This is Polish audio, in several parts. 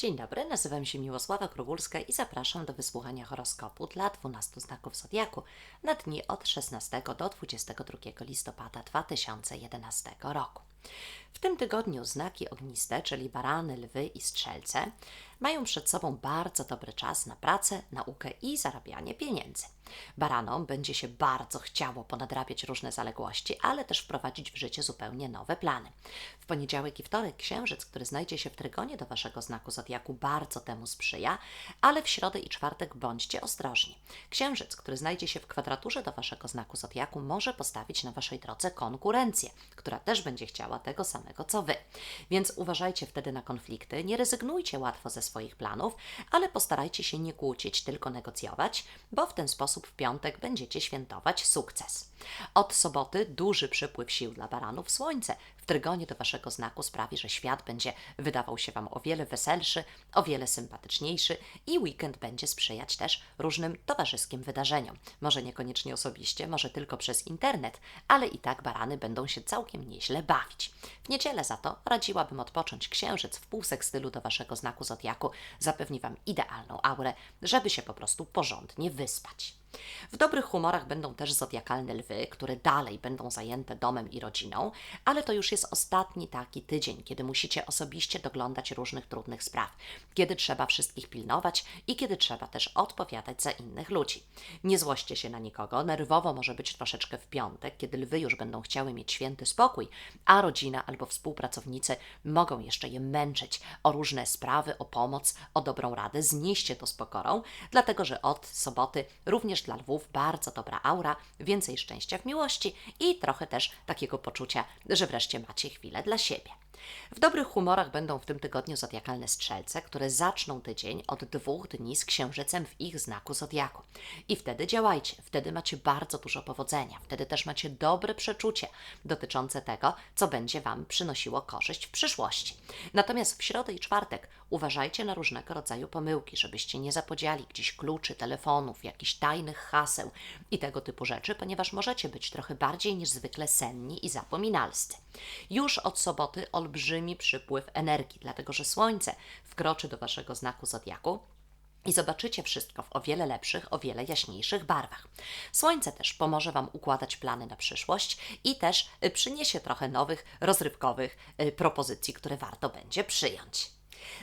Dzień dobry, nazywam się Miłosława Krugulska i zapraszam do wysłuchania horoskopu dla 12 znaków Zodiaku na dni od 16 do 22 listopada 2011 roku. W tym tygodniu znaki ogniste, czyli barany, lwy i strzelce, mają przed sobą bardzo dobry czas na pracę, naukę i zarabianie pieniędzy. Baranom będzie się bardzo chciało ponadrabiać różne zaległości, ale też wprowadzić w życie zupełnie nowe plany. W poniedziałek i wtorek księżyc, który znajdzie się w trygonie do waszego znaku zodiaku, bardzo temu sprzyja, ale w środę i czwartek bądźcie ostrożni. Księżyc, który znajdzie się w kwadraturze do waszego znaku zodiaku, może postawić na waszej drodze konkurencję, która też będzie chciała tego samego co wy. Więc uważajcie wtedy na konflikty, nie rezygnujcie łatwo ze swoich planów, ale postarajcie się nie kłócić, tylko negocjować, bo w ten sposób w piątek będziecie świętować sukces. Od soboty duży przypływ sił dla baranów słońce w trygonie do waszego znaku sprawi, że świat będzie wydawał się wam o wiele weselszy, o wiele sympatyczniejszy i weekend będzie sprzyjać też różnym towarzyskim wydarzeniom. Może niekoniecznie osobiście, może tylko przez internet, ale i tak barany będą się całkiem nieźle bawić. W niedzielę za to radziłabym odpocząć księżyc w półsekstylu do waszego znaku zodiaku zapewni wam idealną aurę, żeby się po prostu porządnie wyspać. W dobrych humorach będą też zodiakalne lwy, które dalej będą zajęte domem i rodziną, ale to już jest ostatni taki tydzień, kiedy musicie osobiście doglądać różnych trudnych spraw, kiedy trzeba wszystkich pilnować i kiedy trzeba też odpowiadać za innych ludzi. Nie złoście się na nikogo, nerwowo może być troszeczkę w piątek, kiedy lwy już będą chciały mieć święty spokój, a rodzina albo współpracownicy mogą jeszcze je męczyć o różne sprawy, o pomoc, o dobrą radę. Znieście to z pokorą, dlatego że od soboty również też dla lwów bardzo dobra aura, więcej szczęścia w miłości i trochę też takiego poczucia, że wreszcie macie chwilę dla siebie. W dobrych humorach będą w tym tygodniu zodiakalne strzelce, które zaczną tydzień od dwóch dni z księżycem w ich znaku zodiaku. I wtedy działajcie, wtedy macie bardzo dużo powodzenia, wtedy też macie dobre przeczucie dotyczące tego, co będzie Wam przynosiło korzyść w przyszłości. Natomiast w środę i czwartek uważajcie na różnego rodzaju pomyłki, żebyście nie zapodziali gdzieś kluczy, telefonów, jakichś tajnych haseł i tego typu rzeczy, ponieważ możecie być trochę bardziej niż zwykle senni i zapominalscy. Już od soboty olbrzymi przypływ energii, dlatego że Słońce wkroczy do Waszego znaku zodiaku. I zobaczycie wszystko w o wiele lepszych, o wiele jaśniejszych barwach. Słońce też pomoże Wam układać plany na przyszłość i też y, przyniesie trochę nowych, rozrywkowych y, propozycji, które warto będzie przyjąć.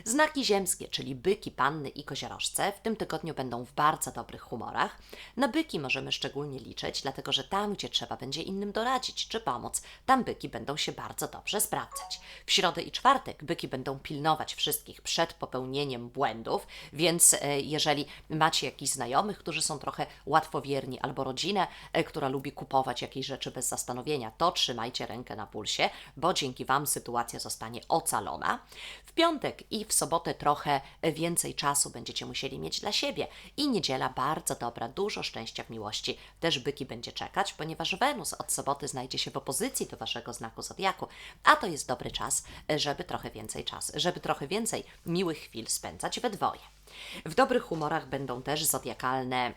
Znaki ziemskie, czyli byki, panny i koziorożce, w tym tygodniu będą w bardzo dobrych humorach. Na byki możemy szczególnie liczyć, dlatego że tam, gdzie trzeba będzie innym doradzić czy pomóc, tam byki będą się bardzo dobrze sprawdzać. W środę i czwartek byki będą pilnować wszystkich przed popełnieniem błędów, więc e, jeżeli macie jakichś znajomych, którzy są trochę łatwowierni, albo rodzinę, e, która lubi kupować jakieś rzeczy bez zastanowienia, to trzymajcie rękę na pulsie, bo dzięki Wam sytuacja zostanie ocalona. W piątek i w sobotę trochę więcej czasu będziecie musieli mieć dla siebie. I niedziela bardzo dobra, dużo szczęścia w miłości. Też byki będzie czekać, ponieważ Wenus od soboty znajdzie się w opozycji do waszego znaku zodiaku, a to jest dobry czas, żeby trochę więcej czasu, żeby trochę więcej miłych chwil spędzać we dwoje. W dobrych humorach będą też zodiakalne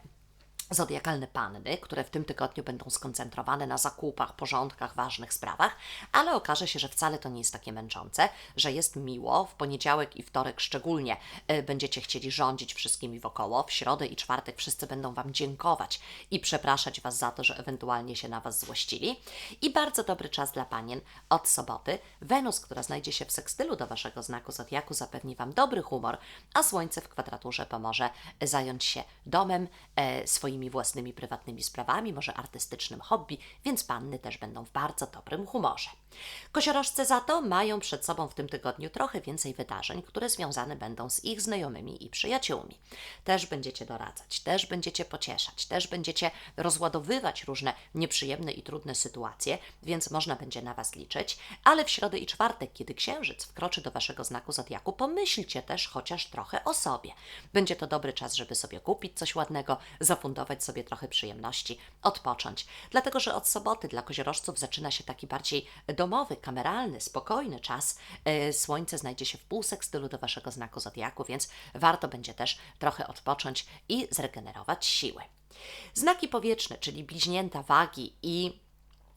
zodiakalne panny, które w tym tygodniu będą skoncentrowane na zakupach, porządkach, ważnych sprawach, ale okaże się, że wcale to nie jest takie męczące, że jest miło. W poniedziałek i wtorek szczególnie y, będziecie chcieli rządzić wszystkimi wokoło. W środę i czwartek wszyscy będą Wam dziękować i przepraszać Was za to, że ewentualnie się na Was złościli. I bardzo dobry czas dla panien od soboty. Wenus, która znajdzie się w sekstylu do Waszego znaku zodiaku, zapewni Wam dobry humor, a Słońce w kwadraturze pomoże zająć się domem, e, swoimi swoimi własnymi prywatnymi sprawami, może artystycznym hobby, więc panny też będą w bardzo dobrym humorze. Koziorożce za to mają przed sobą w tym tygodniu trochę więcej wydarzeń, które związane będą z ich znajomymi i przyjaciółmi. Też będziecie doradzać, też będziecie pocieszać, też będziecie rozładowywać różne nieprzyjemne i trudne sytuacje, więc można będzie na Was liczyć, ale w środę i czwartek, kiedy księżyc wkroczy do Waszego znaku zodiaku, pomyślcie też chociaż trochę o sobie. Będzie to dobry czas, żeby sobie kupić coś ładnego, zafundować sobie trochę przyjemności, odpocząć. Dlatego, że od soboty dla koziorożców zaczyna się taki bardziej domowy, kameralny, spokojny czas. E, słońce znajdzie się w półsekstylu do Waszego znaku zodiaku, więc warto będzie też trochę odpocząć i zregenerować siły. Znaki powietrzne, czyli bliźnięta wagi i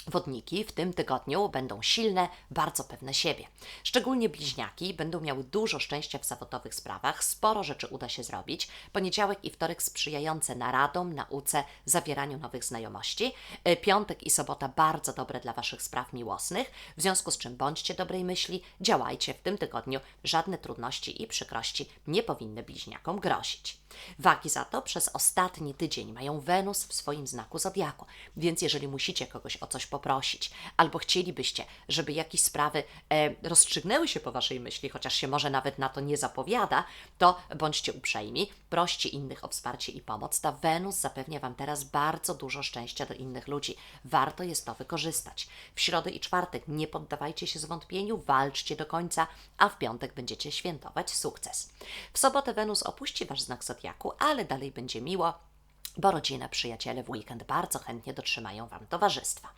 Wodniki w tym tygodniu będą silne, bardzo pewne siebie. Szczególnie bliźniaki będą miały dużo szczęścia w zawodowych sprawach, sporo rzeczy uda się zrobić. Poniedziałek i wtorek sprzyjające naradom, nauce, zawieraniu nowych znajomości. E, Piątek i sobota bardzo dobre dla Waszych spraw miłosnych, w związku z czym bądźcie dobrej myśli, działajcie w tym tygodniu. Żadne trudności i przykrości nie powinny bliźniakom grozić. Wagi za to przez ostatni tydzień mają Wenus w swoim znaku zodiaku, więc jeżeli musicie kogoś o coś poprosić, albo chcielibyście, żeby jakieś sprawy e, rozstrzygnęły się po Waszej myśli, chociaż się może nawet na to nie zapowiada, to bądźcie uprzejmi, proście innych o wsparcie i pomoc. Ta Wenus zapewnia Wam teraz bardzo dużo szczęścia do innych ludzi. Warto jest to wykorzystać. W środę i czwartek nie poddawajcie się zwątpieniu, walczcie do końca, a w piątek będziecie świętować sukces. W sobotę Wenus opuści Wasz znak zodiaku, ale dalej będzie miło bo rodzina, przyjaciele w weekend bardzo chętnie dotrzymają Wam towarzystwa.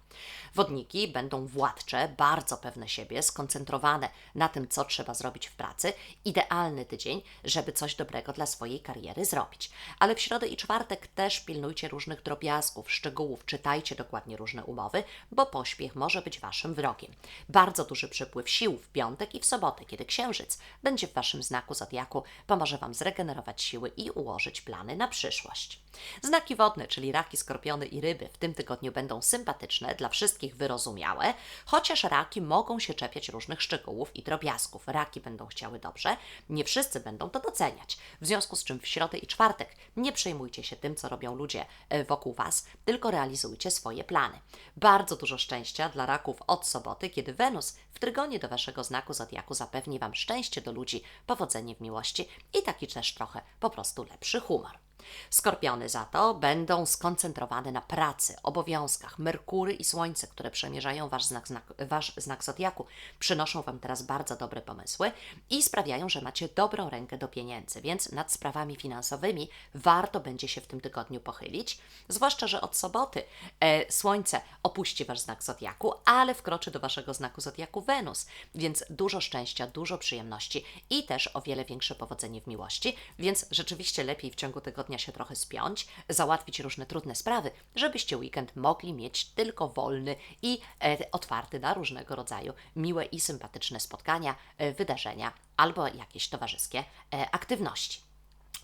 Wodniki będą władcze, bardzo pewne siebie, skoncentrowane na tym, co trzeba zrobić w pracy. Idealny tydzień, żeby coś dobrego dla swojej kariery zrobić. Ale w środę i czwartek też pilnujcie różnych drobiazgów, szczegółów, czytajcie dokładnie różne umowy, bo pośpiech może być Waszym wrogiem. Bardzo duży przepływ sił w piątek i w sobotę, kiedy księżyc będzie w Waszym znaku zodiaku, pomoże Wam zregenerować siły i ułożyć plany na przyszłość. Znaki wodne, czyli raki, skorpiony i ryby, w tym tygodniu będą sympatyczne, dla wszystkich wyrozumiałe, chociaż raki mogą się czepiać różnych szczegółów i drobiazgów. Raki będą chciały dobrze, nie wszyscy będą to doceniać. W związku z czym w środę i czwartek nie przejmujcie się tym, co robią ludzie e, wokół Was, tylko realizujcie swoje plany. Bardzo dużo szczęścia dla raków od soboty, kiedy Wenus w trygonie do Waszego znaku zodiaku zapewni Wam szczęście do ludzi, powodzenie w miłości i taki też trochę po prostu lepszy humor. Skorpiony za to będą skoncentrowane na pracy, obowiązkach. Merkury i Słońce, które przemierzają wasz znak, znak, wasz znak zodiaku, przynoszą Wam teraz bardzo dobre pomysły i sprawiają, że macie dobrą rękę do pieniędzy, więc nad sprawami finansowymi warto będzie się w tym tygodniu pochylić. Zwłaszcza, że od soboty e, Słońce opuści Wasz znak zodiaku, ale wkroczy do Waszego znaku zodiaku Wenus, więc dużo szczęścia, dużo przyjemności i też o wiele większe powodzenie w miłości, więc rzeczywiście lepiej w ciągu tygodnia się trochę spiąć, załatwić różne trudne sprawy, żebyście weekend mogli mieć tylko wolny i e, otwarty na różnego rodzaju miłe i sympatyczne spotkania, e, wydarzenia albo jakieś towarzyskie e, aktywności.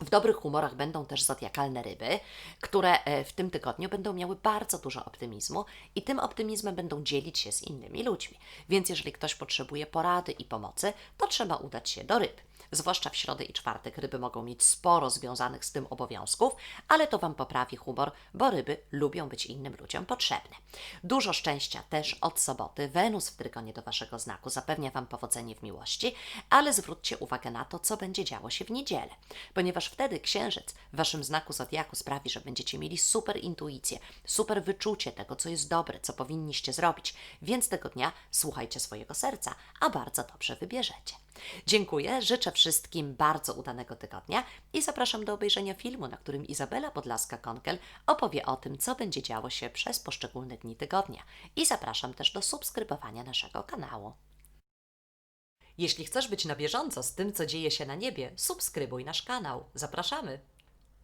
W dobrych humorach będą też zodiakalne ryby, które e, w tym tygodniu będą miały bardzo dużo optymizmu i tym optymizmem będą dzielić się z innymi ludźmi. Więc jeżeli ktoś potrzebuje porady i pomocy, to trzeba udać się do ryb. Zwłaszcza w środę i czwartek ryby mogą mieć sporo związanych z tym obowiązków, ale to Wam poprawi humor, bo ryby lubią być innym ludziom potrzebne. Dużo szczęścia też od soboty. Wenus w trygonie do Waszego znaku zapewnia Wam powodzenie w miłości, ale zwróćcie uwagę na to, co będzie działo się w niedzielę, ponieważ wtedy księżyc w Waszym znaku zodiaku sprawi, że będziecie mieli super intuicję, super wyczucie tego, co jest dobre, co powinniście zrobić, więc tego dnia słuchajcie swojego serca, a bardzo dobrze wybierzecie. Dziękuję, życzę wszystkim bardzo udanego tygodnia i zapraszam do obejrzenia filmu, na którym Izabela Podlaska-Konkel opowie o tym, co będzie działo się przez poszczególne dni tygodnia. I zapraszam też do subskrybowania naszego kanału. Jeśli chcesz być na bieżąco z tym, co dzieje się na niebie, subskrybuj nasz kanał. Zapraszamy!